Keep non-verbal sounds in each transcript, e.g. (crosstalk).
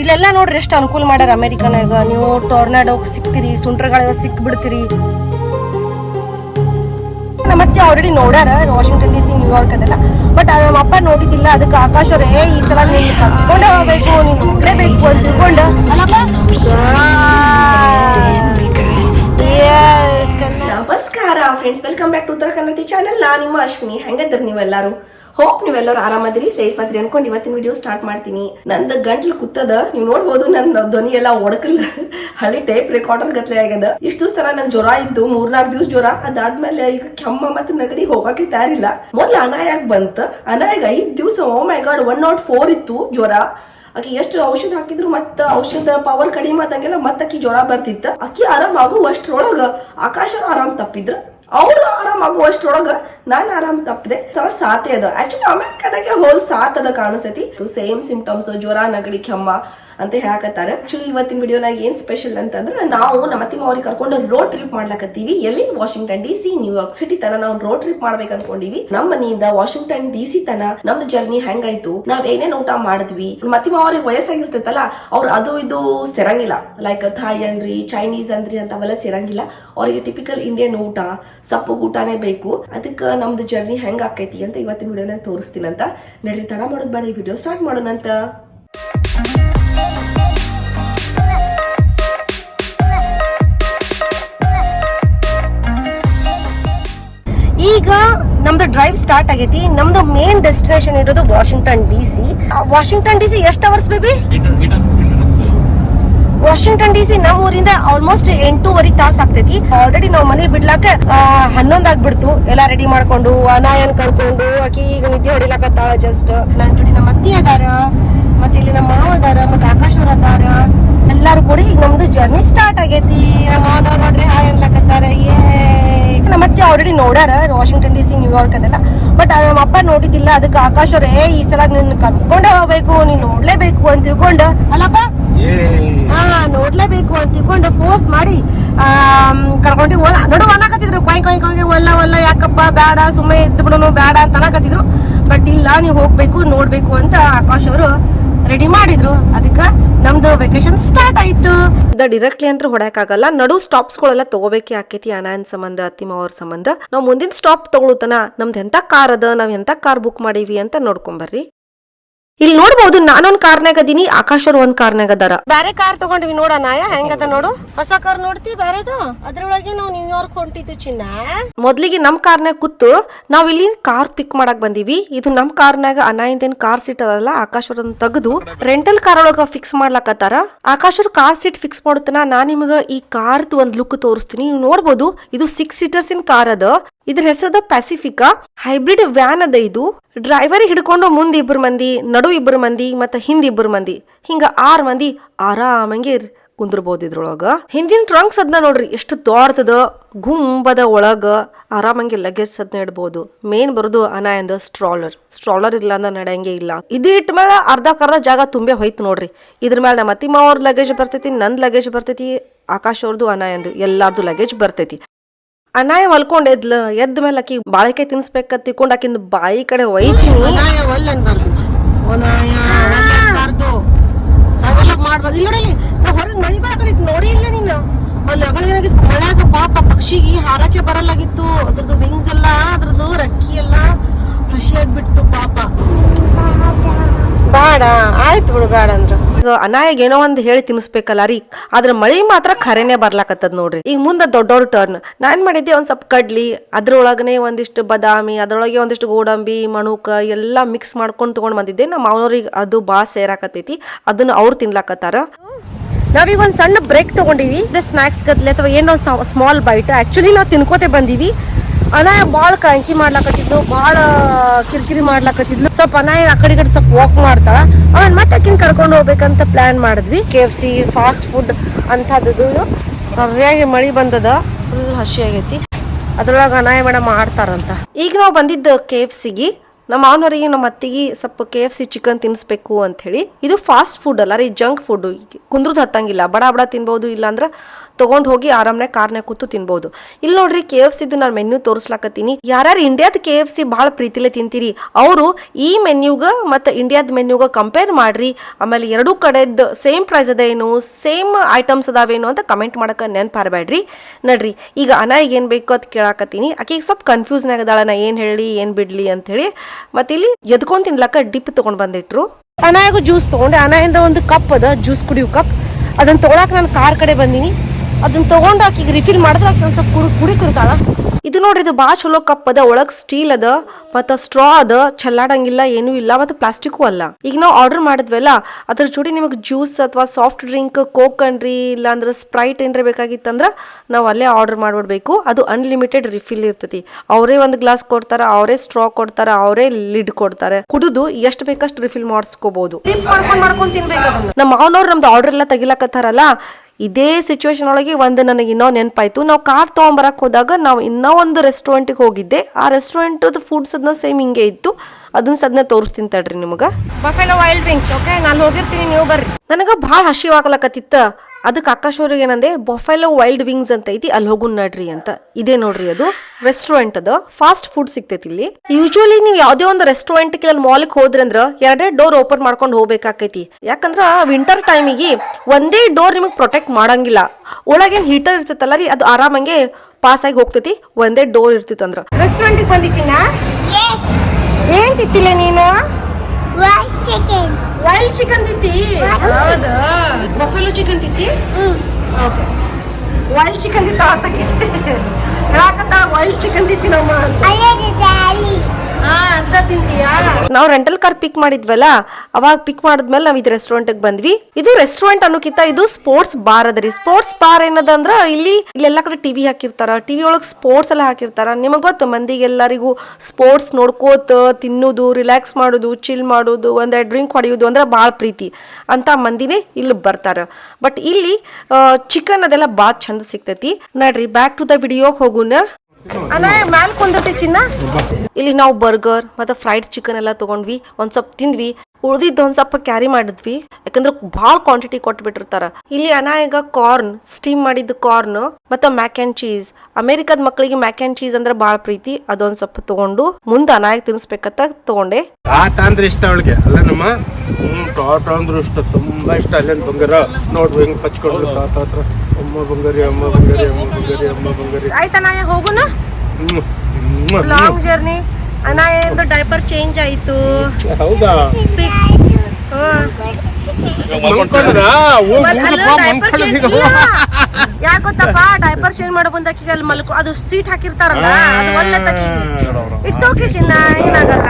ಇಲ್ಲೆಲ್ಲ ನೋಡ್ರಿ ಎಷ್ಟು ಅನುಕೂಲ ಮಾಡ್ಯಾರ ಅಮೆರಿಕನಾಗ ನೀವು ಟೋರ್ನಾಡೋಗಿ ಸಿಕ್ತಿರಿ ಸುಂಟ್ರಗಳ ಸಿಕ್ಬಿಡ್ತೀರಿ. ಮತ್ತೆ already ನೋಡ್ಯಾರ Washington D C New York ಅದೆಲ್ಲ. ಬಟ್ ನಮ್ಮ ಅಪ್ಪ ನೋಡಿದ್ದಿಲ್ಲ ಅದಕ್ಕೆ ಆಕಾಶ್ ಅವರೇ ಈ ಸಲ ನೀನು ಕರ್ಕೊಂಡು ಹೋಗ್ಬೇಕು ನೀನು ನೋಡ್ಲೇಬೇಕು ಅಂತ ತಿಳ್ಕೊಂಡು. ನಮಸ್ಕಾರ friends welcome back to Uttara Kannada channel ನಾ ನಿಮ್ಮ ಅಶ್ವಿನಿ. ಹೆಂಗದ್ರಿ ನೀವೆಲ್ಲರೂ? ಹೋಪ್ ನೀವೆಲ್ಲರೂ ಆರಾಮದಿರಿ ಸೇಫ್ ಅದ್ರಿ ಅನ್ಕೊಂಡು ಇವತ್ತಿನ ವಿಡಿಯೋ ಸ್ಟಾರ್ಟ್ ಮಾಡ್ತೀನಿ. ನಂದ ಗಂಟ್ಲು ಕುತ್ತದ. ನೀವು ನೋಡ್ಬೋದು ನನ್ನ ಧ್ವನಿ ಎಲ್ಲ ಒಡಕಲ್ ಹಳಿ ಟೈಪ್ ರೆಕಾರ್ಡರ್ ಗತ್ಲೆ ಆಗ್ಯದ. ಇಷ್ಟು ದಿವಸ ನಂಗೆ ಜ್ವರ ಇದ್ದು ಮೂರ್ನಾಲ್ಕು ದಿವಸ ಜ್ವರ. ಅದಾದ್ಮೇಲೆ ಈಗ ಕೆಮ್ಮ ಮತ್ತೆ ನಗಡಿ ಹೋಗಕ್ಕೆ ತಯಾರಿಲ್ಲ. ಮೊದ್ಲು ಅನಾಯಾಗ ಬಂತ. ಅನಾಯಾಗ ಐದ್ ದಿವಸ ಓ my god one nought four ಇತ್ತು ಜ್ವರ. ಆಕಿ ಎಷ್ಟು ಔಷಧ ಹಾಕಿದ್ರು ಮತ್ತ ಔಷಧ ಪವರ್ ಕಡಿಮೆ ಆದಂಗೆಲ್ಲ ಮತ್ತ ಅಕ್ಕಿ ಜ್ವರ ಬರ್ತಿತ್ತ. ಅಕ್ಕಿ ಆರಾಮ ಆಗುವಷ್ಟ್ರೊಳಗ ಆಕಾಶ ಆರಾಮ್ ತಪ್ಪಿದ್ರ? ಅವ್ರು ಆರಾಮಾಗುವಷ್ಟೊಳಗೆ ನಾನ್ ಆರಾಮ್ ತಪ್ಪದೆ ಸಾತೆ ಅದ. ಆಕ್ಚುಲಿ ಅಮೆರಿಕದಾಗೆ ಹೋಲ್ ಸಾತ್ ಅದ ಕಾಣಿಸ್ತೈತಿ ಸೇಮ್ ಸಿಂಪ್ಟಮ್ಸ್ ಜ್ವರ, ನಗಡಿ, ಕೆಮ್ಮ ಅಂತ ಹೇಳಕತ್ತಾರ. ಆಕ್ಚುಲಿ ಇವತ್ತಿನ ವಿಡಿಯೋನಾಗ ಏನ್ ಸ್ಪೆಷಲ್ ಅಂತಂದ್ರೆ, ನಾವು ನಮ್ಮ ಅತ್ತಿಮ ಅವ್ರಿಗೆ ಕರ್ಕೊಂಡು ರೋಡ್ ಟ್ರಿಪ್ ಮಾಡ್ಲಕತ್ತೀವಿ. ಎಲ್ಲಿ? Washington D C New York city ತನ ನಾವು ರೋಡ್ ಟ್ರಿಪ್ ಮಾಡ್ಬೇಕು ಅನ್ಕೊಂಡಿವಿ. ನಮ್ಮ ಮನೆಯಿಂದ ವಾಷಿಂಗ್ಟನ್ ಡಿ ಸಿ ತನ ನಮ್ದು ಜರ್ನಿ ಹೆಂಗಾಯ್ತು? ನಾವ್ ಏನೇನ್ ಊಟ ಮಾಡಿದ್ವಿ? ನಮ್ಮ ಅತ್ತಿಮ್ಮ ಅವ್ರಿಗೆ ವಯಸ್ಸಾಗಿರ್ತೈತಲ್ಲ, ಅವ್ರು ಅದು ಇದು ಸೆರಂಗಿಲ್ಲ. ಲೈಕ್ ಥಾಯ್ ಅನ್ರಿ ಚೈನೀಸ್ ಅಂದ್ರಿ ಅಂತವೆಲ್ಲ ಸಿರಂಗಿಲ್ಲ. ಅವ್ರಿಗೆ ಟಿಪಿಕಲ್ ಇಂಡಿಯನ್ ಊಟ ಸಪ್ಪು ಊಟನೇ ಬೇಕು. ಅದಕ್ಕೆ ನಮ್ದು ಜರ್ನಿ ಹೆಂಗೆ ಆಕೈತಿ ಅಂತ ಇವತ್ತಿನ ವಿಡಿಯೋನಾಗ ತೋರಿಸ್ತೀನಂತ ನಡ್ರಿ ತಡ ಮಾಡೋದ್ ಬೇಡ ಈ ವಿಡಿಯೋ ಸ್ಟಾರ್ಟ್ ಮಾಡೋಣಂತ ಈಗ ನಮ್ದು ಡ್ರೈವ್ ಸ್ಟಾರ್ಟ್ ಆಗೈತಿ. ನಮ್ದು ಮೇನ್ ಡೆಸ್ಟಿನೇಷನ್ ಇರೋದು Washington D C Washington D C ಎಷ್ಟು hours baby Washington D C ನಮ್ಮ ಊರಿಂದ ಆಲ್ಮೋಸ್ಟ್ ಎಂಟೂವರೆ ತಾಸು ಆಗ್ತೈತಿ. ಆಲ್ರೆಡಿ ನಾವು ಮನೆ ಬಿಡ್ಲಾಕ ಹನ್ನೊಂದ್ ಆಗ್ಬಿಡ್ತು. ಎಲ್ಲ ರೆಡಿ ಮಾಡ್ಕೊಂಡು, ಅನಾಯನ್ ಕರ್ಕೊಂಡು, ಆಕಿ ಈಗ ನಿದ್ದೆ ಹೊಡಿಲಾಕತ್ತಾಳ ಜಸ್ಟ್ ನನ್ ಜೋಡಿ ನಮ್ಮ ಅತ್ತಿ ಅದಾರ, ಮತ್ತೆ ಇಲ್ಲಿ ನಮ್ಮ ಮಾವ ಅದಾರ, ಮತ್ತೆ ಆಕಾಶ್ ಅವ್ರ ಅದಾರ. ಎಲ್ಲಾರು ಕೂಡಿ ಈಗ ನಮ್ದು ಜರ್ನಿ ಸ್ಟಾರ್ಟ್ ಆಗೈತಿ. ನಮ್ಮ ಮಾವನವ್ರು ನೋಡ್ರಿ ಹಾಯ್ ಅನ್ಲಕತ್ತಾರ. ನಮ್ಮ ಅತ್ತೆ already ನೋಡ್ಯಾರ, Washington D C New York ಅದೆಲ್ಲ. ಬಟ್ ನಮ್ಮ ಅಪ್ಪ ನೋಡಿದ್ದಿಲ್ಲ, ಅದಕ್ಕೆ ಆಕಾಶ್ ಅವ್ರೆ ಈ ಸಲ ನಿನ್ನ ಕರ್ಕೊಂಡೇ ಹೋಗ್ಬೇಕು, ನೀನ್ ನೋಡ್ಲೇಬೇಕು ಅಂತ ತಿಳ್ಕೊಂಡು. ಅಲ್ಲಪ್ಪ ಹಾ ನೋಡ್ಲೇಬೇಕು ಅಂತ ತಿಳ್ಕೊಂಡು ಫೋರ್ಸ್ ಮಾಡಿ ಕರ್ಕೊಂಡು ಒಲ್ಲ ನಡು ಅನ್ನಕತ್ತಿದ್ರು ಕೊಯ್ ಕೊಯ್ ಕೊಯ್ ಒಲ್ಲ ಒಲ್ಲ ಯಾಕಪ್ಪ ಬೇಡ ಸುಮ್ಮನೆ ಇದ್ದು ಬಿಡೋನು ಬೇಡ ಅಂತ ಅನ್ನಕತ್ತಿದ್ರು. ಬಟ್ ಇಲ್ಲ ನೀವು ಹೋಗ್ಬೇಕು ನೋಡ್ಬೇಕು ಅಂತ ಆಕಾಶ್ ಅವರು ರೆಡಿ ಮಾಡಿದ್ರು. ಅದಕ್ಕೆ ನಮ್ದು ವೆಕೇಶನ್ ಸ್ಟಾರ್ಟ್ ಆಯ್ತು. ದ ಡೈರೆಕ್ಟ್ಲಿ ಅಂತ ಹೊಡ್ಯಾಕಾಗಲ್ಲ. ನಡು ಸ್ಟಾಪ್ಸ್ ಗಳೆಲ್ಲ ತಗೋಬೇಕಿ ಆಕೈತಿ ಅನಾಯನ್ ಸಂಬಂಧ ಅತ್ತಿಮ ಅವ್ರ ಸಂಬಂಧ. ನಾವು ಮುಂದಿನ ಸ್ಟಾಪ್ ತಗೊಳುತ್ತನ ನಮ್ದು ಎಂತ ಕಾರ್ ಅದ ನಾವ್ ಎಂತ ಕಾರ್ ಬುಕ್ ಮಾಡೀವಿ ಅಂತ ನೋಡ್ಕೊಂಬರ್ರಿ ಇಲ್ಲಿ ನೋಡಬಹುದು ನಾನೊಂದ್ ಕಾರ್ನಾಗ ಅದೀನಿ ಆಕಾಶ್ ಅವ್ರ ಒಂದ್ ಕಾರ್ನಾಗ ಅದಾರ. ಬೇರೆ ಕಾರ್ ತಗೊಂಡ್ವಿ ನೋಡೋಣ ಹೆಂಗದ ನೋಡು. ಹೊಸ ಕಾರ್ ನೋಡ್ತಿ ಬೇರೆದು ಅದ್ರೊಳಗೆ ನಾವು ನ್ಯೂಯಾರ್ಕ್ ಹೊಂಟಿದ್ದು ಚಿನ್ನ. ಮೊದ್ಲಿಗೆ ನಮ್ ಕಾರ್ನಾಗ ಕೂತು ನಾವ್ ಇಲ್ಲಿ ಕಾರ್ ಪಿಕ್ ಮಾಡಕ್ ಬಂದಿವಿ. ಇದು ನಮ್ ಕಾರ್ನಾಗ ಅನಾಯಿಂದೇನ್ ಕಾರ್ ಸೀಟ್ ಅದಲ್ಲ ಆಕಾಶ್ ಅವ್ರನ್ನ ತೆಗೆದು ರೆಂಟಲ್ ಕಾರ್ ಒಳಗ ಫಿಕ್ಸ್ ಮಾಡ್ಲಾಕತ್ತಾರ. ಆಕಾಶ್ ಅವ್ರ ಕಾರ್ ಸೀಟ್ ಫಿಕ್ಸ್ ಮಾಡತನ ನಾ ನಿಮ್ಗ ಈ ಕಾರ್ದು ಒಂದ್ ಲುಕ್ ತೋರಿಸ್ತೀನಿ. ನೀವು ನೋಡ್ಬೋದು ಇದು ಸಿಕ್ಸ್ ಸೀಟರ್ಸ್ ಇನ್ ಕಾರ್ ಅದ. ಇದ್ರ ಹೆಸರದ ಪ್ಯಾಸಿಫಿಕಾ ಹೈಬ್ರಿಡ್ ವ್ಯಾನ್ ಅದ ಇದು. ಡ್ರೈವರ್ ಹಿಡ್ಕೊಂಡು ಮುಂದ್ ಇಬ್ಬರು ಮಂದಿ, ನಡು ಇಬ್ಬರು ಮಂದಿ ಮತ್ತ ಹಿಂದ್ ಇಬ್ಬರು ಮಂದಿ. ಹಿಂಗ ಆರ್ ಮಂದಿ ಆರಾಮಂಗೆ ಕುಂದ್ರಬಹುದು ಇದ್ರೊಳಗ. ಹಿಂದಿನ ಟ್ರಂಕ್ಸ್ ಅದ್ನ ನೋಡ್ರಿ, ಎಷ್ಟು ದೊಡ್ಡದ, ಗುಂಬದ ಒಳಗ ಆರಾಮಂಗೆ ಲಗೇಜ್ ಅದನ್ನ ಇಡ್ಬೋದು. ಮೇನ್ ಬರೋದು ಅನಾಯಂದ ಸ್ಟ್ರಾಲರ್ ಸ್ಟ್ರಾಲರ್ ಇಲ್ಲ ಅಂದ್ರೆ ನಡೆಯಂಗೆ ಇಲ್ಲ. ಇದು ಇಟ್ಟ ಮೇಲೆ ಅರ್ಧಕ್ಕರ್ಧ ಜಾಗ ತುಂಬೆ ಹೋಯ್ತು ನೋಡ್ರಿ. ಇದ್ರ ಮೇಲೆ ನಮ್ಮ ಅತ್ತಿಮ್ಮ ಅವ್ರ ಲಗೇಜ್ ಬರ್ತೈತಿ, ನಂದ್ ಲಗೇಜ್ ಬರ್ತೈತಿ, ಆಕಾಶ್ ಅವ್ರದ್ದು ಅನಾಯಂದು ಎಲ್ಲಾರ್ದು ಲಗೇಜ್ ಬರ್ತೈತಿ. ಅನಾಯ ಮಲ್ಕೊಂಡ್ ಎದ್ಲ ಎದ್ದ ಮೇಲೆ ಆಕಿ ಬಾಳೆಕಾಯಿ ತಿನ್ಸ್ಬೇಕ ತಿಳ್ಕೊಂಡ್ ಆಕಿಂದ ಬಾಯಿ ಕಡೆ ಒಯ್ತೀನಿ. ಮಾಡ್ಬಾರ್ದು. ಇಲ್ಲಿ ನೋಡಿ ಹೊರಗೆ ಮಳಿ ಬರಕಲಿತ್ತು ನೋಡಿ ಇಲ್ಲ ನೀನು. ಅಲ್ಲಿ ಅಗಳ ಏನಾಗಿತ್ತು? ಮಳ್ಯಾಗ ಪಾಪ ಪಕ್ಷಿಗೆ ಹಾರಕ್ಕೆ ಬರಲ್ಲಾಗಿತ್ತು. ಅದ್ರದ್ದು ವಿಂಗ್ಸ್ ಎಲ್ಲ ಅದ್ರದ್ದು ರಕ್ಕಿ ಎಲ್ಲ ಹಸಿ ಆಗ್ಬಿಡ್ತು ಪಾಪ. ಬೇಡ ಆಯ್ತು ಬಿಡು ಬೇಡ ಅಂದ್ರ. ಅನಾಯಗ್ ಏನೋ ಒಂದ್ ಹೇಳಿ ತಿನ್ಸ್ಬೇಕಲ್ಲ ರೀ. ಆದ್ರ ಮಳಿ ಮಾತ್ರ ಖರೇನೆ ಬರ್ಲಾಕತ್ತದ ನೋಡ್ರಿ. ಈಗ ಮುಂದ ದೊಡ್ಡವ್ರ ಟರ್ನ್ ನಾನ್ ಮಾಡಿದ್ದೆ ಒಂದ್ ಸ್ವಲ್ಪ ಕಡ್ಲಿ, ಅದ್ರೊಳಗನೆ ಒಂದಿಷ್ಟು ಬದಾಮಿ, ಅದ್ರೊಳಗೆ ಒಂದಿಷ್ಟು ಗೋಡಂಬಿ, ಮಣುಕ ಎಲ್ಲ ಮಿಕ್ಸ್ ಮಾಡ್ಕೊಂಡು ತಗೊಂಡ್ ಬಂದಿದ್ದೆ. ನಮ್ಮ ಮಾವನವ್ರಿಗೆ ಅದು ಬಾ ಸೇರಾಕತೈತಿ ಅದನ್ನ ಅವ್ರು ತಿನ್ಲಾಕತ್ತಾರ. ನಾವೀಗ ಒಂದ್ ಸಣ್ಣ ಬ್ರೇಕ್ ತಗೊಂಡಿವಿ. ಸ್ನಾಕ್ಸ್ ಗದ್ಲೆ ಅಥವಾ ಏನೋ ಸ್ಮಾಲ್ ಬೈಟ್ ಆಕ್ಚುಲಿ ನಾವು ತಿನ್ಕೋತೆ ಬಂದೀವಿ. ಅನಾಯ ಬಾಳ್ ಕ್ರಾಂಕಿ ಮಾಡ್ಲಾಕತ್ತಿದ್ಲು, ಬಾಳ ಕಿರಿಕಿರಿ ಮಾಡ್ಲಾಕತ್ತಿದ್ಲು. ಸ್ವಲ್ಪ ಅನಾಯ ಆ ಕಡೆ ಕಡೆ ಸ್ವಲ್ಪ ವಾಕ್ ಮಾಡ್ತಾಳ. ಅವನ್ ಮತ್ತೆ ಆಕಿನ ಕರ್ಕೊಂಡು ಹೋಗ್ಬೇಕಂತ ಪ್ಲಾನ್ ಮಾಡಿದ್ವಿ. K F C fast food ಅಂತದ್ದು ಸರಿಯಾಗಿ ಮಳಿ ಬಂದದ ಫುಲ್ ಹಸಿ ಆಗೈತಿ ಅದ್ರೊಳಗ ಅನಾಯ ಮೇಡಮ್ ಆಡ್ತಾರಂತ ಈಗ ನಾವು ಬಂದಿದ್ದು ಕೆ ಎಫ್ ಸಿಗಿ ನಮ್ಮ ಮಾವನವರಿಗೆ, ನಮ್ಮ ಅತ್ತಿಗೆ ಸ್ವಲ್ಪ ಕೆ ಎಫ್ ಸಿ ಚಿಕನ್ ತಿನ್ನಿಸ್ಬೇಕು ಅಂತ ಹೇಳಿ ಇದು ಫಾಸ್ಟ್ ಫುಡ್ ಅಲ್ಲ, ರೀ ಜಂಕ್ ಫುಡ್ ಕುಂದ್ರದ್ ಹತ್ತಂಗಿಲ್ಲ. ಬಡ ಬಡ ತಿನ್ಬೋದು, ಇಲ್ಲಾಂದ್ರೆ ತಗೊಂಡ್ ಹೋಗಿ ಆರಾಮ್ನೆ ಕಾರ್ನೆ ಕೂತು ತಿನ್ಬೋದು. ಇಲ್ಲಿ ನೋಡ್ರಿ, ಕೆ ಎಫ್ ಸಿದು ನಾನು ಮೆನ್ಯೂ ತೋರಿಸ್ಲಾಕತ್ತೀನಿ. ಯಾರ್ಯಾರು ಇಂಡಿಯಾದ ಕೆ ಎಫ್ ಸಿ ಭಾಳ ಪ್ರೀತಿಲೆ ತಿಂತೀರಿ, ಅವರು ಈ ಮೆನ್ಯೂಗ ಮತ್ತು ಇಂಡಿಯಾದ ಮೆನ್ಯೂಗ ಕಂಪೇರ್ ಮಾಡ್ರಿ. ಆಮೇಲೆ ಎರಡೂ ಕಡೆದ್ ಸೇಮ್ ಪ್ರೈಸ್ ಅದ ಏನು ಸೇಮ್ ಐಟಮ್ಸ್ ಅದಾವೇನು ಅಂತ ಕಮೆಂಟ್ ಮಾಡಕ್ಕೆ ನೆನಪಾರಬೇಡ್ರಿ ನಡ್ರಿ, ಈಗ ಅನಾಯಿಗೆ ಏನು ಬೇಕು ಅಂತ ಕೇಳಾಕತ್ತೀನಿ. ಆಕೆಗೆ ಸ್ವಲ್ಪ ಕನ್ಫ್ಯೂಸ್ನಾಗ ಅದಾಳ ನಾ ಏನು ಹೇಳಿ, ಏನು ಬಿಡ್ಲಿ ಅಂತೇಳಿ ಮತ್ತೆ ಇಲ್ಲಿ ಎದ್ಕೊಂಡ್ ತಿನ್ಲಕ್ಕ ಡಿಪ್ ತಗೊಂಡ್ ಬಂದಿಟ್ರು. ಅನಾಯ್ ಜ್ಯೂಸ್ ತಗೊಂಡೆ. ಅನಾಯಿಂದ ಒಂದು ಕಪ್ ಅದ ಜ್ಯೂಸ್ ಕುಡಿಯೋ ಕಪ್ ಅದನ್ನ ತೊಗೊಳಕ್ ನಾನು ಕಾರ್ ಕಡೆ ಬಂದೀನಿ. ಅದನ್ನ ತಗೊಂಡು ಆಕಿಗೆ ರಿಫಿಲ್ ಮಾಡಿದ್ರೆ ಆಕಿ ಸ್ವಲ್ಪ ಕುಡಿ ಕುಡಿ ಕುಡ್ತಾಳ. ಇದು ನೋಡ್ರಿ ಇದು ಭಾಳ ಚಲೋ ಕಪ್ ಅದ ಒಳಗ್ ಸ್ಟೀಲ್ ಅದ ಮತ್ತ ಸ್ಟ್ರಾ ಅದ ಚೆಲ್ಲಾಡಂಗಿಲ್ಲ ಏನೂ ಇಲ್ಲ ಮತ್ತೆ ಪ್ಲಾಸ್ಟಿಕ್ಕು ಅಲ್ಲ. ಈಗ ನಾವು ಆರ್ಡರ್ ಮಾಡಿದ್ವಲ್ಲ ಅದ್ರ ಜೋಡಿ ನಿಮಗೆ ಜ್ಯೂಸ್ ಅಥವಾ ಸಾಫ್ಟ್ ಡ್ರಿಂಕ್ ಕೋಕ್ ಅನ್ರಿ ಇಲ್ಲ ಅಂದ್ರೆ ಸ್ಪ್ರೈಟ್ ಏನ್ರ ಬೇಕಾಗಿತ್ತಂದ್ರೆ ನಾವು ಅಲ್ಲೇ ಆರ್ಡರ್ ಮಾಡ್ಬಿಡ್ಬೇಕು ಅದು ಅನ್ಲಿಮಿಟೆಡ್ ರಿಫಿಲ್ ಇರ್ತೈತಿ. ಅವರೇ ಒಂದು ಗ್ಲಾಸ್ ಕೊಡ್ತಾರ ಅವರೇ ಸ್ಟ್ರಾ ಕೊಡ್ತಾರ ಅವರೇ ಲಿಡ್ ಕೊಡ್ತಾರೆ. ಕುಡಿದು ಎಷ್ಟು ಬೇಕಷ್ಟು ರಿಫಿಲ್ ಮಾಡಿಸ್ಕೋಬಹುದು ನಮ್ಮ ಮಾವನವ್ರು ನಮ್ದು ಆರ್ಡರ್ ಎಲ್ಲ ತೆಗಿಲಕತ್ತಾರಲ್ಲ ಇದೇ ಸಿಚುವೇಶನ್ ಒಳಗೆ ಒಂದು ನನಗೆ ಇನ್ನೂ ನೆನಪಾಯ್ತು. ನಾವು ಕಾರ್ ತೊಗೊಂಬರಕ್ಕೆ ಹೋದಾಗ ನಾವು ಇನ್ನೂ ಒಂದು ರೆಸ್ಟೋರೆಂಟಿಗೆ ಹೋಗಿದ್ದೆ. ಆ ರೆಸ್ಟೋರೆಂಟ್ ಫುಡ್ಸ್ ಅದನ್ನ ಸೇಮ್ ಹಿಂಗೆ ಇತ್ತು. ಅದನ್ನ ಸದ್ನ ತೋರಿಸ್ತೀನಿ ತಡ್ರಿ ನಿಮಗೆ. ಬಫೆಲೋ ವೈಲ್ಡ್ ವಿಂಗ್ಸ್ ಓಕೆ ನಾನು ಹೋಗಿರ್ತೀನಿ ನೀವು ಬರ್ರಿ. ನನಗೆ ಭಾಳ ಹಸಿವಾಗ್ಲಕತ್ತಿತ್ತ. ಅದಕ್ಕೆ ಆಕಾಶ್ ಅವ್ರಿಗೆ ಏನಂದೆ ಬೊಫೆಲೋ ವೈಲ್ಡ್ ವಿಂಗ್ಸ್ ಅಂತ ಐತಿ ಅಲ್ಲಿ ಹೋಗುನ್ ನಡ್ರಿ ಅಂತ. ಇದೇ ನೋಡ್ರಿ ಅದು. ರೆಸ್ಟೋರೆಂಟ್ ಅದ. ಫಾಸ್ಟ್ ಫುಡ್ ಸಿಗ್ತೈತಿ ಇಲ್ಲಿ. ಯೂಶುವಲಿ ನೀವು ಯಾವುದೇ ಒಂದು ರೆಸ್ಟೋರೆಂಟ್ ಅಲ್ಲಿ ಮಾಲ್ಗೆ ಹೋದ್ರಿ ಅಂದ್ರ ಎರಡೇ ಡೋರ್ ಓಪನ್ ಮಾಡ್ಕೊಂಡು ಹೋಗ್ಬೇಕಾಕೈತಿ. ಯಾಕಂದ್ರ ವಿಂಟರ್ ಟೈಮಿಗೆ ಒಂದೇ ಡೋರ್ ನಿಮಗೆ ಪ್ರೊಟೆಕ್ಟ್ ಮಾಡಂಗಿಲ್ಲ. ಒಳಗೇನು ಹೀಟರ್ ಇರ್ತೈತಲ್ಲ ರೀ ಅದು ಆರಾಮಂಗೆ ಪಾಸ್ ಆಗಿ ಹೋಗ್ತೈತಿ. ಒಂದೇ ಡೋರ್ ಇರ್ತಿತ್ತು ಅಂದ್ರ ರೆಸ್ಟೋರೆಂಟಿಗೆ ಬಂದಿ ಚಿನ್ನ ಏನ್ ತಿತ್ತಿಲ್ಲ ನೀನು? Rice chicken. ವೈಲ್ಡ್ ಚಿಕನ್ ತಿತ್ತಿ? ಹೌದು? ಬಫೆಲೋ ಚಿಕನ್ ತಿತ್ತಿ? ಓಕೆ ವೈಲ್ಡ್ ಚಿಕನ್ ತಿತ್ತ ಆತಕ್ಕೆ. ಯಾಕತ್ತ ವೈಲ್ಡ್ ಚಿಕನ್ ತಿತ್ತಿನಮ್ಮ I ನಾವು ರೆಂಟಲ್ ಕಾರ್ ಪಿಕ್ ಮಾಡಿದ್ವಲ್ಲ, ಅವಾಗ ಪಿಕ್ ಮಾಡಿದ್ಮೇಲೆ ನಾವ್ ಇದು ರೆಸ್ಟೋರೆಂಟ್ ಬಂದ್ವಿ. ಇದು ರೆಸ್ಟೋರೆಂಟ್ ಅನ್ನೋಕ್ಕಿಂತ ಇದು ಸ್ಪೋರ್ಟ್ಸ್ ಬಾರ್ ಅದ ರೀ. ಸ್ಪೋರ್ಟ್ಸ್ ಬಾರ್ ಏನದಂದ್ರ ಇಲ್ಲಿ ಇಲ್ಲೆಲ್ಲ ಕಡೆ ಟಿವಿ ಹಾಕಿರ್ತಾರ. ಟಿವಿ ಒಳಗ್ ಸ್ಪೋರ್ಟ್ಸ್ ಎಲ್ಲ ಹಾಕಿರ್ತಾರ. ನಿಮಗ್ ಗೊತ್ತು, ಮಂದಿಗೆ ಎಲ್ಲರಿಗೂ ಸ್ಪೋರ್ಟ್ಸ್ ನೋಡ್ಕೋತ, ತಿನ್ನೋದು ರಿಲ್ಯಾಕ್ಸ್ ಮಾಡೋದು ಚಿಲ್ ಮಾಡೋದು, ಒಂದ್ ಡ್ರಿಂಕ್ ಹೊಡೆಯೋದು ಅಂದ್ರೆ ಭಾಳ ಪ್ರೀತಿ ಅಂತ ಮಂದಿನೇ ಇಲ್ಲಿ ಬರ್ತಾರ. ಬಟ್ ಇಲ್ಲಿ ಚಿಕನ್ ಅದೆಲ್ಲ ಭಾಳ ಚಂದ ಸಿಗ್ತೈತಿ. ನಡ್ರಿ ಬ್ಯಾಕ್ ಟು ದ ವಿಡಿಯೋ ಹೋಗುನ ಮ್ಯಾಲ್ ಕುಂದತಿ ಚಿನ್ನ? ಇಲ್ಲಿ ನಾವು ಬರ್ಗರ್ ಮತ್ತೆ ಫ್ರೈಡ್ ಚಿಕನ್ ಎಲ್ಲ ತಗೊಂಡ್ವಿ. ಒಂದ್ ಸ್ವಲ್ಪ ತಿಂದ್ವಿ. ಉಳ್ದಿದ್ದು ಒಂದ್ ಸ್ವಲ್ಪ ಕ್ಯಾರಿ ಮಾಡಿದ್ವಿ. ಯಾಕಂದ್ರೆ ಭಾಳ ಕ್ವಾಂಟಿಟಿ ಕೊಟ್ಬಿಟ್ಟಿರ್ತಾರ. ಇಲ್ಲಿ ಅನಾಯಗ ಈಗ ಕಾರ್ನ್ ಸ್ಟೀಮ್ ಮಾಡಿದ್ದ ಕಾರ್ನ್ ಮತ್ತೆ ಮ್ಯಾಕ್ ಅಂಡ್ ಚೀಸ್ ಅಮೆರಿಕದ ಮಕ್ಕಳಿಗೆ ಮ್ಯಾಕ್ ಅಂಡ್ ಚೀಸ್ ಅಂದ್ರೆ ಭಾಳ ಪ್ರೀತಿ. ಅದೊಂದ್ ಸ್ವಲ್ಪ ತಗೊಂಡು ಮುಂದೆ ಅನಾಯಕ್ ತಿನ್ಸ್ಬೇಕಂತ ತಗೊಂಡೆ. ಆಟ ಅಂದ್ರೆ ಇಷ್ಟ ಅವಳಿಗೆ. ಅಲ್ಲ ನಮ್ಮ ತಾತ ಅಂದ್ರೆ ಇಷ್ಟ. ತುಂಬಾ ಇಷ್ಟ ಅಲ್ಲೇ ಬಂಗಾರ. ನೋಡ್ರಿ ಹೆಂಗ್ ಪಚ್ಕೊಂಡು ತಾತ ಹತ್ರ. ಅಮ್ಮ ಬಂಗಾರಿ ಅಮ್ಮ ಬಂಗಾರಿ ಅಮ್ಮ ಬಂಗಾರಿ ಅಮ್ಮ ಬಂಗಾರಿ. ಆಯ್ತಾ ನಾ. ಹ್ಮ್. ಲಾಂಗ್ ಜರ್ನಿ ಅನಾಯಂದು ಡೈಪರ್ ಚೇಂಜ್ ಆಯ್ತು? ಹೌದಾ? ಮಲ್ಕೊಂಡ್ರಾ? ಹೋಗ್ ಊಟಪ್ಪ, ಮಲ್ಕೊಳ್ಳೋದು ಈಗ. ಯಾಕೆ ಗೊತ್ತಪ್ಪ? ಡೈಪರ್ ಚೇಂಜ್ ಮಾಡೋ ಬಂದಕ್ಕೆ ಅಲ್ಲಿ ಮಲ್ಕೊ ಅದು ಸೀಟ್ ಹಾಕಿರ್ತಾರಲ್ಲ ಅದು ಒಳ್ಳೆ ತಕ್ಕಿ ಇಟ್ಸ್ ಓಕೆ ಚಿನ್ನ ಏನಾಗಲ್ಲ.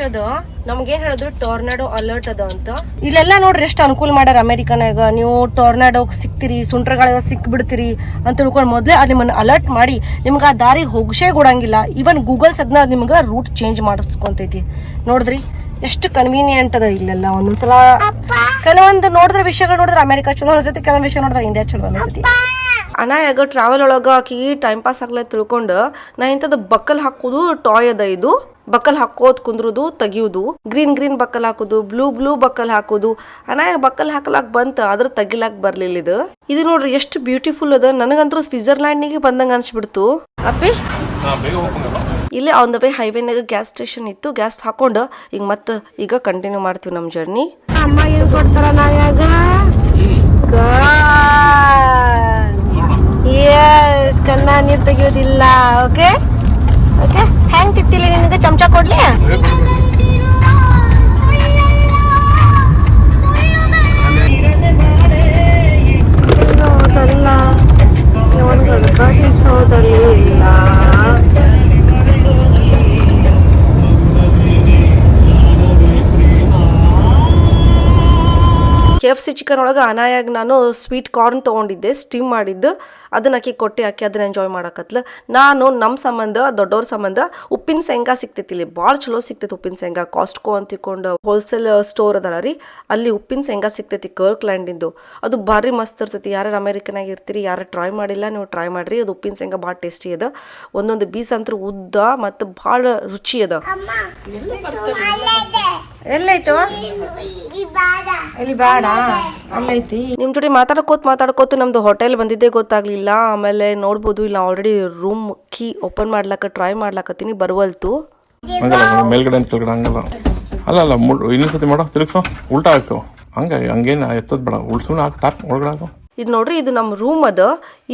ಎಷ್ಟು ರಶ್ ಅದ ನಮ್ಗೆ ಏನ್ ಹೇಳಿದ್ರು ಟೊರ್ನಾಡೋ ಅಲರ್ಟ್ ಅದ ಅಂತ. ಇಲ್ಲೆಲ್ಲ ನೋಡ್ರಿ ಎಷ್ಟು ಅನುಕೂಲ ಮಾಡ್ಯಾರ ಅಮೆರಿಕನಾಗ. ನೀವು ಟೊರ್ನಾಡೋ ಸಿಕ್ತಿರಿ ಸುಂಟ್ರಗಳ ಸಿಕ್ ಬಿಡ್ತೀರಿ ಅಂತ ತಿಳ್ಕೊಂಡು ಮೊದ್ಲೇ ಅದ್ ನಿಮ್ಮನ್ನ ಅಲರ್ಟ್ ಮಾಡಿ. ನಿಮ್ಗೆ ಆ ದಾರಿ ಹೋಗ್ಸೇ ಕೊಡಂಗಿಲ್ಲ ಇವನ್ ಗೂಗಲ್ಸ್ ಅದನ್ನ ನಿಮ್ಗೆ ರೂಟ್ ಚೇಂಜ್ ಮಾಡಿಸ್ಕೊಂತೈತಿ. ನೋಡಿದ್ರಿ ಎಷ್ಟು ಕನ್ವೀನಿಯಂಟ್ ಅದ ಇಲ್ಲೆಲ್ಲ. ಒಂದೊಂದ್ಸಲ ಕೆಲವೊಂದು ನೋಡಿದ್ರೆ ವಿಷಯಗಳು ನೋಡಿದ್ರೆ ಅಮೆರಿಕ ಚಲೋ ಅನ್ಸತಿ, ಕೆಲವೊಂದು ವಿಷಯ ನೋಡಿದ್ರೆ ಇಂಡಿಯಾ ಚಲೋ ಅನ್ಸತಿ. ಅನಾಯಾಗ ಟ್ರಾವೆಲ್ ಒಳಗ ಆಕಿ ಟೈಮ್ ಪಾಸ್ ಆಗ್ಲೇ ತಿಳ್ಕೊಂಡು ನಾ ಇಂಥದ್ದು ಬಕ್ಕಲ್ ಹಾಕೋದು ಟಾಯ್ ಅದ ಇದು. ಬಕ್ಕಲ್ ಹಾಕೋದ್ ಕುಂದ್ರುದು ತೆಗಿಯೋದು. ಗ್ರೀನ್ ಗ್ರೀನ್ ಬಕ್ಕಲ್ ಹಾಕೋದು ಬ್ಲೂ ಬ್ಲೂ ಬಕ್ಕಲ್ ಹಾಕೋದು. ಅನಾಯ ಬಕ್ಕಲ್ ಹಾಕಲಾಕ್ ಬಂತ ಅದ್ರ ತೆಗಿಲಾಕ್ ಬರ್ಲಿಲ್ಲ ಇದು. ಇದು ನೋಡ್ರಿ ಎಷ್ಟು ಬ್ಯೂಟಿಫುಲ್ ಅದ. ನನಗಂತೂ ಸ್ವಿಟ್ಜರ್ಲ್ಯಾಂಡ್ನಿಗೆ ಬಂದಂಗ ಅನ್ಸ್ಬಿಡ್ತು. ಅಪ್ಪಿ? ಇಲ್ಲೇ ಆನ್ ದ ವೇ ಹೈವೇನಾಗ ಗ್ಯಾಸ್ ಸ್ಟೇಷನ್ ಇತ್ತು. ಗ್ಯಾಸ್ ಹಾಕೊಂಡು ಈಗ ಮತ್ತೆ ಈಗ ಕಂಟಿನ್ಯೂ ಮಾಡ್ತೀವಿ ನಮ್ಮ ಜರ್ನಿ ಅಮ್ಮ ಏನು ಕೊಡ್ತಾರ ಎಸ್ ಕಣ್ಣ ನೀರ್ ತೆಗಿಯೋದಿಲ್ಲ. ಓಕೆ ಓಕೆ ಹೆಂಗ್ ತಿತ್ತಿಲ್ಲ ನಿನಗೆ ಚಿಕನ್ ಒಳಗೆ ಅನಾಯಾಗಿ ನಾನು ಸ್ವೀಟ್ ಕಾರ್ನ್ ತೊಗೊಂಡಿದ್ದೆ ಸ್ಟೀಮ್ ಮಾಡಿದ್ದು. ಅದನ್ನ ಅಕ್ಕಿ ಕೊಟ್ಟು ಅಕ್ಕಿ ಅದನ್ನ ಎಂಜಾಯ್ ಮಾಡಕತ್ಲ. ನಾನು ನಮ್ಮ ಸಂಬಂಧ ದೊಡ್ಡವ್ರ ಸಂಬಂಧ ಉಪ್ಪಿನ ಶೇಂಗಾ ಸಿಕ್ತೈತಿ ಇಲ್ಲಿ. ಭಾಳ ಚಲೋ ಸಿಕ್ತೈತಿ ಉಪ್ಪಿನ ಶೇಂಗಾ. ಕಾಸ್ಟ್ಕೋ ಅಂತ ತಿಳ್ಕೊಂಡು ಹೋಲ್ಸೇಲ್ ಸ್ಟೋರ್ ಅದಲ್ಲ ರೀ. ಅಲ್ಲಿ ಉಪ್ಪಿನ ಶೇಂಗಾ ಸಿಕ್ತೈತಿ ಕರ್ಕ್ ಲ್ಯಾಂಡಿಂದು ಅದು ಭಾರಿ ಮಸ್ತ್ ಇರ್ತೈತಿ. ಯಾರು ಅಮೇರಿಕನಾಗ ಇರ್ತೀರಿ ಯಾರು ಟ್ರೈ ಮಾಡಿಲ್ಲ, ನೀವು ಟ್ರೈ ಮಾಡಿರಿ. ಅದು ಉಪ್ಪಿನ ಶೇಂಗಾ ಭಾಳ ಟೇಸ್ಟಿ ಅದ. ಒಂದೊಂದು ಬೀಸ್ ಅಂತೂ ಉದ್ದ ಮತ್ತು ಭಾಳ ರುಚಿ ಅದ. ಎಲ್ಲೈತು ಇಲ್ಲಿ ಬೇಡ. ಅಲ್ಲೈತಿ ನಿಮ್ ಜೊತೆ ಮಾತಾಡ್ಕೋತ ಮಾತಾಡ್ಕೋತ ನಮ್ದು ಹೋಟೆಲ್ ಬಂದಿದ್ದೆ ಗೊತ್ತಾಗ್ಲಿಲ್ಲ. ಆಮೇಲೆ ನೋಡ್ಬೋದು ಇಲ್ಲ ಆಲ್ರೆಡಿ ರೂಮ್ ಕೀ ಓಪನ್ ಮಾಡ್ಲಕ್ಕ ಟ್ರೈ ಮಾಡ್ಲಕತ್ತೀನಿ ಬರುವಲ್ತು. ಹಂಗಲ್ಲ ಮೇಲ್ಗಡೆ ಅಂತ ಕೆಳಗಡೆ ಹಂಗಲ್ಲ. ಅಲ್ಲ ಅಲ್ಲ ಇನ್ನೊಂದ್ಸತಿ ಇನ್ನೊಂದು ಸತಿ ಮಾಡೋ ತಿರುಗ್ಸೋ. ಉಲ್ಟಾ ಹಾಕು. ಹಂಗೆ ಹಂಗೇನು ಎತ್ತದ್ ಬೇಡ. ಉಳ್ಸೋಣ ಹಾಕಿ ಟಾಪ್ ಒಳಗಡೆ ಹಾಕು. ಇದು ನೋಡ್ರಿ ಇದು ನಮ್ಮ ರೂಮ್ ಅದ.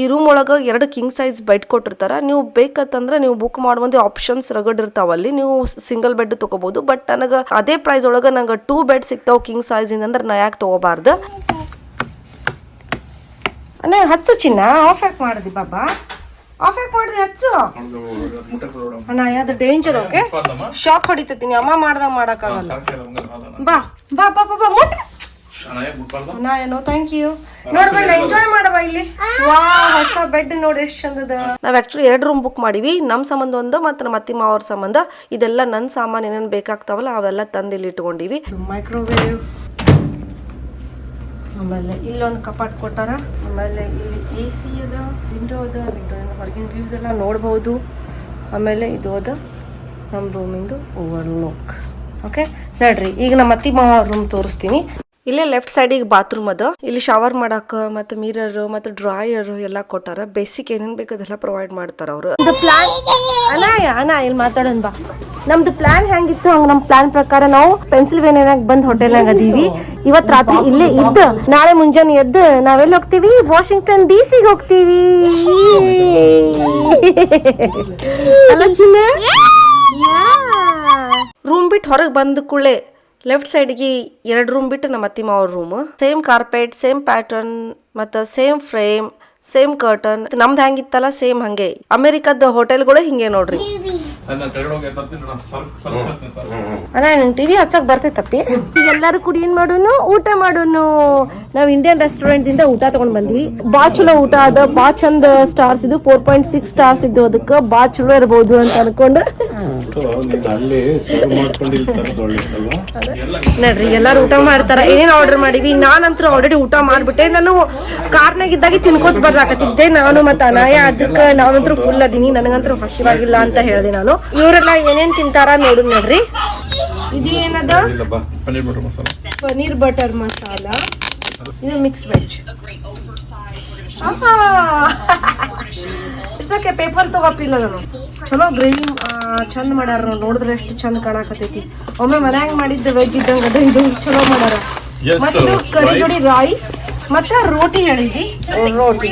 ಈ ರೂಮ್ ಒಳಗೆ ಎರಡು ಕಿಂಗ್ ಸೈಜ್ ಬೆಡ್ ಕೊಟ್ಟಿರ್ತಾರೆ. ನೀವು ಬೇಕಂತಂದ್ರೆ ನೀವು ಬುಕ್ ಮಾಡುವಂತೆ ಆಪ್ಷನ್ಸ್ ರಗಡ್ ಇರ್ತಾವಲ್ಲಿ ನೀವು ಸಿಂಗಲ್ ಬೆಡ್ ತಗೋಬಹುದು ಬಟ್ ನನಗೆ ಅದೇ ಪ್ರೈಸ್ ಒಳಗೆ ನಂಗೆ ಟೂ ಬೆಡ್ ಸಿಗ್ತಾವ ಕಿಂಗ್ ಸೈಜ್ ಅಂದ್ರೆ ನಾ ಯಾಕೆ ತಗೋಬಾರ್ದು? ಅಣ್ಣ ಹಚ್ಚು ಚಿನ್ನ. ಆಫ್ ಯಾಕೆ ಮಾಡಿದಿ ಬಾಬಾ? ಆಫ್ ಯಾಕೆ ಮಾಡಿದಿ? ಹಚ್ಚು. ಅಣ್ಣ ಅದು ಡೇಂಜರ್ ಓಕೆ ಶಾಕ್ ಹೊಡಿತೀನಿ ಅಮ್ಮ ಮಾಡ್ದಾಗ ಮಾಡಕ್ಕಾಗಲ್ಲ ಬಾ ಬಾ ಬಾ ಬಾ ಬಾ ಮುಟ್ಟ ನಾ ಏನೋ ಥ್ಯಾಂಕ್ ಯು ನೋಡಿ ಇಲ್ಲ ಎಂಜಾಯ್ ಮಾಡವ ಇಲ್ಲಿ. ವಾ ಹೊಸ ಬೆಡ್ ನೋಡಿ ಎಷ್ಟು ಚಂದದ. ನಾವು ಆಕ್ಚುಲಿ ಎರಡು ರೂಮ್ ಬುಕ್ ಮಾಡಿವಿ. ನಮ್ಮ ಸಂಬಂಧ ಒಂದು ಮತ್ತೆ ನಮ್ಮ ಅತ್ತಿ ಮಾವರ ಸಂಬಂಧ. ಇದೆಲ್ಲ ನನ್ನ ಸಾಮಾನು ಏನೇನು ಬೇಕಾಗ್ತಾವಲ್ಲ ಅವೆಲ್ಲ ತಂದು ಇಲ್ಲಿ ಇಟ್ಕೊಂಡಿವಿ. ಮೈಕ್ರೋವೇವ್ ಆಮೇಲೆ ಇಲ್ಲೊಂದು ಕಪಾಟ್ ಕೊಟ್ಟಾರ. ಆಮೇಲೆ ಇಲ್ಲಿ ಎ ಸಿ ಅದ ವಿಂಡೋ ಅದ ವಿಂಡೋ ಹೊರಗಿನ ವ್ಯೂಸ್ ಎಲ್ಲ ನೋಡ್ಬೋದು. ಆಮೇಲೆ ಇದು ಅದ ನಮ್ಮ ರೂಮಿಂದು ಓವರ್ ಲುಕ್ ಓಕೆ ನೋಡ್ರಿ ಈಗ ನಮ್ಮ ಅತ್ತಿ ಮಾವ ರೂಮ್ ತೋರಿಸ್ತೀನಿ. ಇಲ್ಲೇ ಲೆಫ್ಟ್ ಸೈಡಿಗೆ ಬಾತ್ರೂಮ್ ಅದ. ಇಲ್ಲಿ ಶವರ್ ಮಾಡಾಕ ಮತ್ತೆ ಮಿರರ್ ಮತ್ತೆ ಡ್ರಾಯರ್ ಎಲ್ಲ ಕೊಟ್ಟಾರ. ಬೇಸಿಕ್ ಏನೇನ್ ಬೇಕು ಅದೆಲ್ಲ ಪ್ರೊವೈಡ್ ಮಾಡ್ತಾರ ಅವರು. ಪ್ಲಾನ್ ಅನಾಯ ಅನಾ ಇಲ್ಲಿ ಮಾತಾಡೋಣ ಬಾ. ನಮ್ದು ಪ್ಲಾನ್ ಹೆಂಗಿತ್ತು? ಹಂಗ ನಮ್ ಪ್ಲಾನ್ ಪ್ರಕಾರ ನಾವು ಪೆನ್ಸಿಲ್ವೇನಿಯಾಗ ಬಂದ್ ಹೋಟೆಲ್ನಾಗ ಅದೀವಿ. ಇವತ್ ರಾತ್ರಿ ಇಲ್ಲೇ ಇದ್ದು. ನಾಳೆ ಮುಂಜಾನೆ ಎದ್ದು. ನಾವೆಲ್ಲ ಹೋಗ್ತೀವಿ? ವಾಷಿಂಗ್ಟನ್ ಡಿ ಸಿಗೆ ಹೋಗ್ತೀವಿ. (laughs) ಅಲ್ಲ ಚಿನ್ನ? ರೂಮ್ ಬಿಟ್ಟು ಹೊರಗೆ ಬಂದ ಕೂಡಲೇ ಲೆಫ್ಟ್ ಸೈಡ್ಗೆ ಎರಡು ರೂಮ್ ಬಿಟ್ಟು ನಮ್ಮ ಅತ್ತಿ ಮಾವ room same carpet same pattern ಮತ್ತು ಸೇಮ್ ಫ್ರೇಮ್ ಸೇಮ್ ಕರ್ಟನ್ ನಮ್ದು ಹೆಂಗಿತ್ತಲ್ಲ ಸೇಮ್ ಹಂಗೆ. ಅಮೆರಿಕದ ಹೋಟೆಲ್ಗಳು ಹಿಂಗೆ ನೋಡ್ರಿ. ಅಣ್ಣ ನಂಗೆ ಟಿವಿ ಹಚ್ಚಕ್ ಬರ್ತೈತಪ್ಪಿ. ಈಗ ಎಲ್ಲಾರು ಕುಡಿ ಏನ್ ಮಾಡೋನು? ಊಟ ಮಾಡೋನು. ನಾವ್ ಇಂಡಿಯನ್ ರೆಸ್ಟೋರೆಂಟ್ ಇಂದ ಊಟ ತಗೊಂಡ್ ಬಂದ್ವಿ. ಬಾ ಚಲೋ ಊಟ ಅದ. ಬಾ ಚಂದ ಸ್ಟಾರ್ಸ್ ಇದು. ಫೋರ್ ಪಾಯಿಂಟ್ ಸಿಕ್ಸ್ ಸ್ಟಾರ್ಸ್ ಇದ್ದು ಅದಕ್ಕೆ ಬಾ ಚಲೋ ಇರ್ಬೋದು ಅಂತ ಅನ್ಕೊಂಡು. ನಡ್ರಿ ಎಲ್ಲಾರು ಊಟ ಮಾಡ್ತಾರ. ಏನೇನ್ ಆರ್ಡರ್ ಮಾಡಿವಿ? ನಾನಂತೂ ಆಲ್ರೆಡಿ ಊಟ ಮಾಡ್ಬಿಟ್ಟೆ. ನಾನು ಕಾರ್ನಾಗ ಇದ್ದಾಗ ತಿನ್ಕೋತ ಬರ್ಲಾಕತ್ತಿದ್ದೆ ನಾನು ಮತ್ತೆ ಅನಾಯ ಅದಕ್ಕೆ ನಾವಂತೂ ಫುಲ್ ಅದೀನಿ. ನನಗಂತೂ ಹಸಿವಾಗಿಲ್ಲ ಅಂತ ಹೇಳಿದೆ ನಾನು. ಇವರೆಲ್ಲ ಏನೇನ್ ತಿಂತಾರ ನೋಡು ನೋಡ್ರಿ. ಇದು ಏನದ? ಇಲ್ಲ ಬಟರ್ ಮಸಾಲ. ಪನೀರ್ ಬಟರ್ ಮಸಾಲ ಇದು ಮಿಕ್ಸ್ ವೆಜ್ ಇಷ್ಟಕ್ಕೆ ಪೇಪರ್ ತಗೋಪಿಲ್ಲ ನಾನು. ಚಲೋ ಗ್ರೇವಿ ಚಂದ ಮಾಡ್ಯಾರ ನೋಡ್. ನೋಡಿದ್ರೆ ಎಷ್ಟು ಚಂದ ಕಾಣಕತ್ತೈತಿ. ಒಮ್ಮೆ ಮನ್ಯಾಗ ಮಾಡಿದ್ದ ವೆಜ್ ಇದ್ದಂಗ ಇದು ಚಲೋ ಮಾಡ್ಯಾರ? ಮತ್ತು ಕರಿ ಜೋಡಿ ರೈಸ್ ಮತ್ತೆ ರೋಟಿ ಹೇಳಿದ್ವಿ. ರೋಟಿ.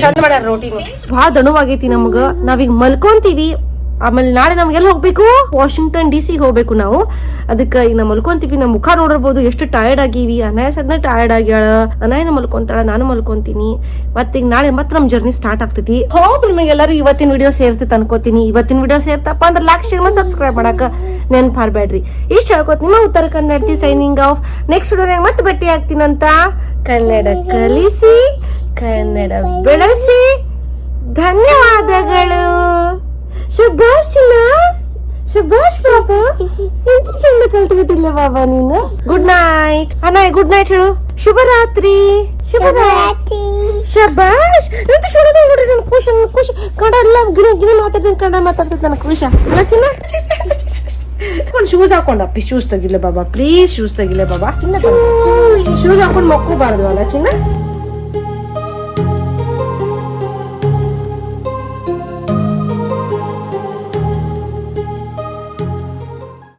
ಚಂದ ಮಾಡ್ಯಾರ ರೋಟಿ ಭಾಳ ದಣುವಾಗೈತಿ ನಮಗ. ನಾವೀಗ ಮಲ್ಕೊಂತೀವಿ. ಆಮೇಲೆ ನಾಳೆ ನಮ್ಗೆ ಎಲ್ಲಿ ಹೋಗ್ಬೇಕು? ವಾಷಿಂಗ್ಟನ್ ಡಿ ಸಿಗೆ ಹೋಗ್ಬೇಕು ನಾವು. ಅದಕ್ಕೆ ಈಗ ನಾವು ಮಲ್ಕೊಂತೀವಿ. ನಮ್ಮ ಮುಖ ನೋಡಿರ್ಬೋದು. ಎಷ್ಟು ಟಯರ್ಡ್ ಆಗೀವಿ. ಅನಾಯ ಅದನ್ನ ಟಯರ್ಡ್ ಆಗ್ಯಾಳ. ಅನಾಯನ ಮಲ್ಕೊಂತಾಳ ನಾನು ಮಲ್ಕೊಂತೀನಿ. ಮತ್ತೆ ಈಗ ನಾಳೆ ಮತ್ತೆ ನಮ್ಮ ಜರ್ನಿ ಸ್ಟಾರ್ಟ್ ಆಗ್ತೈತಿ. ಹೋಗ್ ನಿಮಗೆಲ್ಲರೂ ಇವತ್ತಿನ ವಿಡಿಯೋ ಸೇರ್ತೈತೆ ಅನ್ಕೋತೀನಿ. ಇವತ್ತಿನ ವಿಡಿಯೋ ಸೇರ್ತಪ್ಪ ಅಂದ್ರೆ ಲಾಕ್ ಶೇರ್ ಸಬ್ಸ್ಕ್ರೈಬ್ ಮಾಡಕ. ನೆನ್ಪಾರ್ಬೇಡ್ರಿ. ಇಷ್ಟ ಹೇಳ್ಕೊತ ನಿಮ್ಮ ಉತ್ತರ ಕನ್ನಡತಿ ಸೈನಿಂಗ್ ಆಫ್ ನೆಕ್ಸ್ಟ್ ವಿಡಿಯೋನಾಗ ಮತ್ತೆ ಭೇಟಿ ಆಗ್ತೀನಂತ? ಕನ್ನಡ ಕಲಿಸಿ, ಕನ್ನಡ ಬೆಳೆಸಿ. ಧನ್ಯವಾದಗಳು. ಶುಭಾಶಿನ. ಶುಭಾಶ್ ಬಾಬಾ. ಎಂತ ಚಂದ ಕಲ್ತ್ಬಿಟ್ಟಿಲ್ಲ ಬಾಬಾ ನೀನು? Good night Anay good night ಹೇಳು. ಶುಭರಾತ್ರಿ. ಶುಭರಾತ್ರಿ. ಶಬಾಷ್ ಎಂತ ಸುಡದ ನೋಡ್ರಿ ಖುಷಿ ಖುಷ ಕನ್ನಡ ಎಲ್ಲ ಗಿಡ ಗಿಡ ಮಾತಾಡ್ತೀನಿ, ಕನ್ನಡ ಮಾತಾಡ್ತೀನಿ ನನ್ನ ಖುಷ ಅಲ್ಲ ಚಿನ್ನ. ಒಂದು ಶೂಸ್ ಹಾಕೊಂಡ ಅಪ್ಪಿ ಶೂಸ್ ತೆಗಿಲ್ಲ ಬಾಬಾ ಪ್ಲೀಸ್ ಶೂಸ್ ತೆಗಿಲ್ಲ ಬಾಬಾ ಶೂಸ್ ಹಾಕೊಂಡು ಮಕ್ಕೋಬಾರ್ದು ಅಲ್ಲ ಚಿನ್ನ